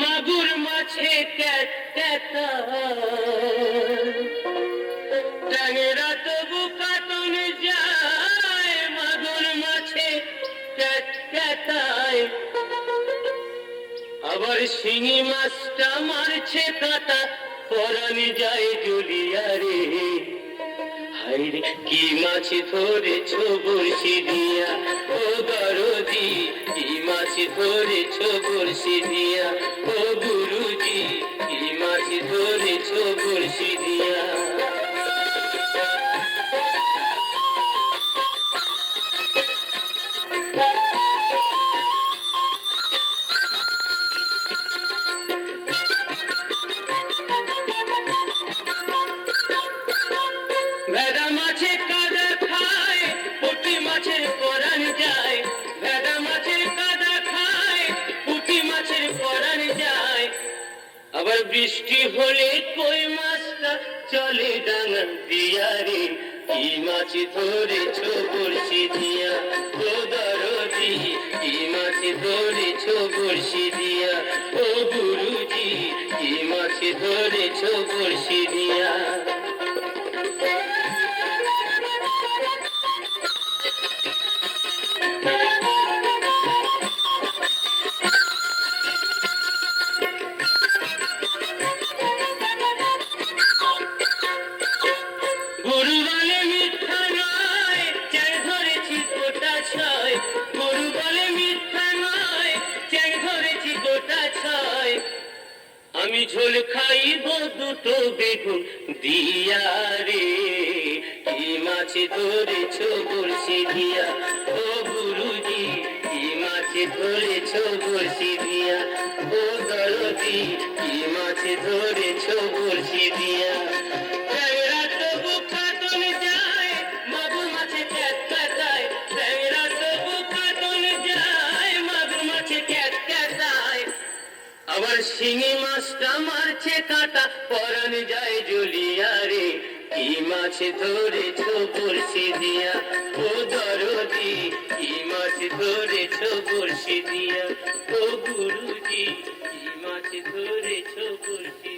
মাগুর মাছে ক্যাট ট্যাংরা আবার শিঙি মাছটা মারছে কাটা পরানি যায় জুলিয়া রে হাইরে কি মাছ ধরেছ বড়শি দিয়া ও দরদি, কি মাছ ধরেছ বড়শি দিয়া ও গুরুজি, কি মাছ ধরেছ বড়শি দিয়া ভেদা মাছে কাদা খায়, পুঁটি মাছের পরাণ যায়। ভেদা মাছের কাদা খায়, পুঁটি পরাণ যায়। আবার বৃষ্টি হলে কই মাছটা চলে ডাঙা দিয়া রে কি মাছ ধরেছ বড়শি দিয়া? ও দরদি, কি মাছ ধরেছ বড়শি দিয়া? ও গুরুজি, কি মাছ ধরেছ বড়শি দিয়া? আমি ঝোল খাইব দুটো বেগুন দিয়া রে। কি মাছ ধরেছ বলছি দিয়া? ও গুরুজি, কি মাছ ধরেছ বলছি দিয়া? ও দরদি, কি মাছ ধরেছ বলছি দিয়া? শিঙি মাছটা মারছে কাটা পরান যায় জুলিয়া রে। কি মাছ ধরেছ বড়শি দিয়া ও দরদি, কি মাছ ধরেছ বড়শি দিয়া ও গুরুজি, কি মাছ ধরেছ বড়শি